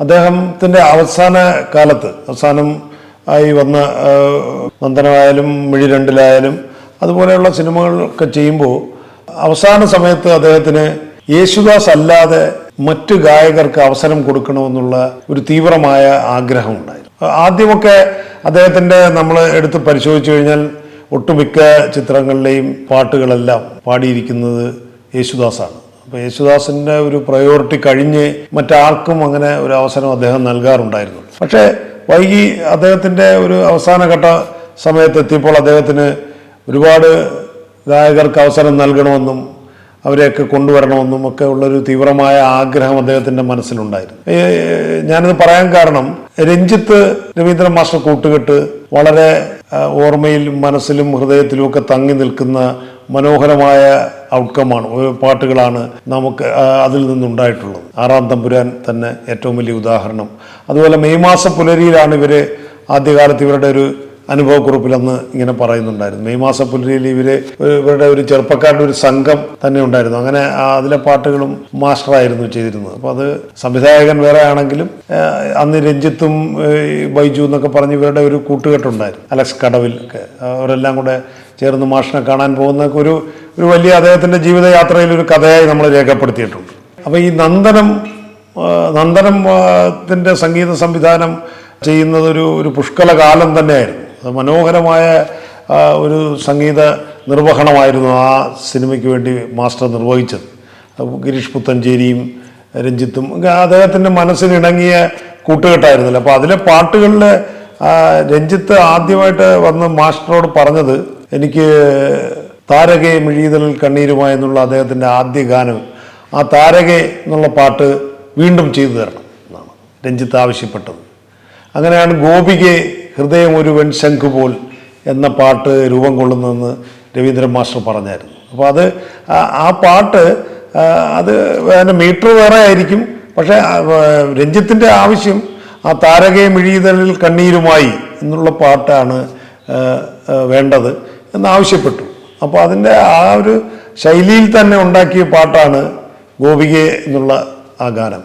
അദ്ദേഹത്തിന്റെ അവസാന കാലത്ത് അവസാനം ആയി വന്ന നന്ദനമായാലും മിഴി രണ്ടിലായാലും അതുപോലെയുള്ള സിനിമകളൊക്കെ ചെയ്യുമ്പോൾ അവസാന സമയത്ത് അദ്ദേഹത്തിന് യേശുദാസ് അല്ലാതെ മറ്റു ഗായകർക്ക് അവസരം കൊടുക്കണമെന്നുള്ള ഒരു തീവ്രമായ ആഗ്രഹം ഉണ്ടായിരുന്നു. ആദ്യമൊക്കെ അദ്ദേഹത്തിന്റെ നമ്മൾ എടുത്ത് പരിശോധിച്ചു കഴിഞ്ഞാൽ ഒട്ടുമിക്ക ചിത്രങ്ങളിലെയും പാട്ടുകളെല്ലാം പാടിയിരിക്കുന്നത് യേശുദാസാണ്. അപ്പോൾ യേശുദാസിന്റെ ഒരു പ്രയോറിറ്റി കഴിഞ്ഞ് മറ്റാർക്കും അങ്ങനെ ഒരു അവസരം അദ്ദേഹം നൽകാറുണ്ടായിരുന്നു. പക്ഷേ വൈകി അദ്ദേഹത്തിന്റെ ഒരു അവസാനഘട്ട സമയത്ത് എത്തിയപ്പോൾ അദ്ദേഹത്തിന് ഒരുപാട് ഗായകർക്ക് അവസരം നൽകണമെന്നും അവരെയൊക്കെ കൊണ്ടുവരണമെന്നും ഒക്കെ ഉള്ളൊരു തീവ്രമായ ആഗ്രഹം അദ്ദേഹത്തിന്റെ മനസ്സിലുണ്ടായിരുന്നു. ഞാനിത് പറയാൻ കാരണം രഞ്ജിത്ത് രവീന്ദ്രൻ മാസ്റ്റർ കൂട്ടുകെട്ട് വളരെ ഓർമ്മയിലും മനസ്സിലും ഹൃദയത്തിലും ഒക്കെ തങ്ങി നിൽക്കുന്ന മനോഹരമായ ഔട്ട്കമാണ് പാട്ടുകളാണ് നമുക്ക് അതിൽ നിന്നുണ്ടായിട്ടുള്ളത്. ആറാം തമ്പുരാൻ തന്നെ ഏറ്റവും വലിയ ഉദാഹരണം. അതുപോലെ മെയ് മാസം പുലരിയിലാണ് ഇവർ ആദ്യകാലത്ത് ഇവരുടെ ഒരു അനുഭവക്കുറിപ്പിൽ അന്ന് ഇങ്ങനെ പറയുന്നുണ്ടായിരുന്നു. മെയ് മാസ പുലരിയിൽ ഇവർ ഇവരുടെ ഒരു ചെറുപ്പക്കാരുടെ ഒരു സംഘം തന്നെ ഉണ്ടായിരുന്നു. അങ്ങനെ അതിലെ പാട്ടുകളും മാസ്റ്ററായിരുന്നു ചെയ്തിരുന്നത്. അപ്പോൾ അത് സംവിധായകൻ വേറെ ആണെങ്കിലും അന്ന് രഞ്ജിത്തും ബൈജു എന്നൊക്കെ പറഞ്ഞ് ഇവരുടെ ഒരു കൂട്ടുകെട്ടുണ്ടായിരുന്നു. അലക്സ് കടവിൽ ഒക്കെ. അവരെല്ലാം കൂടെ ചേർന്ന് മാഷിനെ കാണാൻ പോകുന്ന ഒരു ഒരു വലിയ അദ്ദേഹത്തിന്റെ ജീവിതയാത്രയിൽ ഒരു കഥയായി നമ്മൾ രേഖപ്പെടുത്തിയിട്ടുണ്ട്. അപ്പോൾ ഈ നന്ദനം നന്ദനത്തിന്റെ സംഗീത സംവിധാനം ചെയ്യുന്നത് ഒരു ഒരു പുഷ്കല കാലം തന്നെയായിരുന്നു. മനോഹരമായ ഒരു സംഗീത നിർവഹണമായിരുന്നു ആ സിനിമയ്ക്ക് വേണ്ടി മാസ്റ്റർ നിർവഹിച്ചത്. ഗിരീഷ് പുത്തഞ്ചേരിയും രഞ്ജിത്തും അദ്ദേഹത്തിന്റെ മനസ്സിനിണങ്ങിയ കൂട്ടുകെട്ടായിരുന്നല്ലോ. അപ്പോൾ അതിലെ പാട്ടുകളിൽ രഞ്ജിത്ത് ആദ്യമായിട്ട് വന്ന് മാസ്റ്ററോട് പറഞ്ഞത് എനിക്ക് താരകെ മിഴീതലിൽ കണ്ണീരുമായി എന്നുള്ള അദ്ദേഹത്തിന്റെ ആദ്യ ഗാനം. ആ താരകെ എന്നുള്ള പാട്ട് വീണ്ടും ചെയ്തു തരണം എന്നാണ് രഞ്ജിത്ത് ആവശ്യപ്പെട്ടത്. അങ്ങനെയാണ് ഗോപികെ ഹൃദയം ഒരു വെൺശംഖ് പോൽ എന്ന പാട്ട് രൂപം കൊള്ളുന്നതെന്ന് രവീന്ദ്രൻ മാസ്റ്റർ പറഞ്ഞായിരുന്നു. അപ്പോൾ അത് ആ- പാട്ട് അത് അതിന്റെ മീറ്റർ വേറെ ആയിരിക്കും. പക്ഷേ രഞ്ജിത്തിന്റെ ആവശ്യം ആ താരകെ മിഴിയുതലിൽ കണ്ണീരുമായി എന്നുള്ള പാട്ടാണ് വേണ്ടത് എന്നാവശ്യപ്പെട്ടു അപ്പോൾ അതിന്റെ ആ ഒരു ശൈലിയിൽ തന്നെ ഉണ്ടാക്കിയ പാട്ടാണ് ഗോപികെ എന്നുള്ള ആ ഗാനം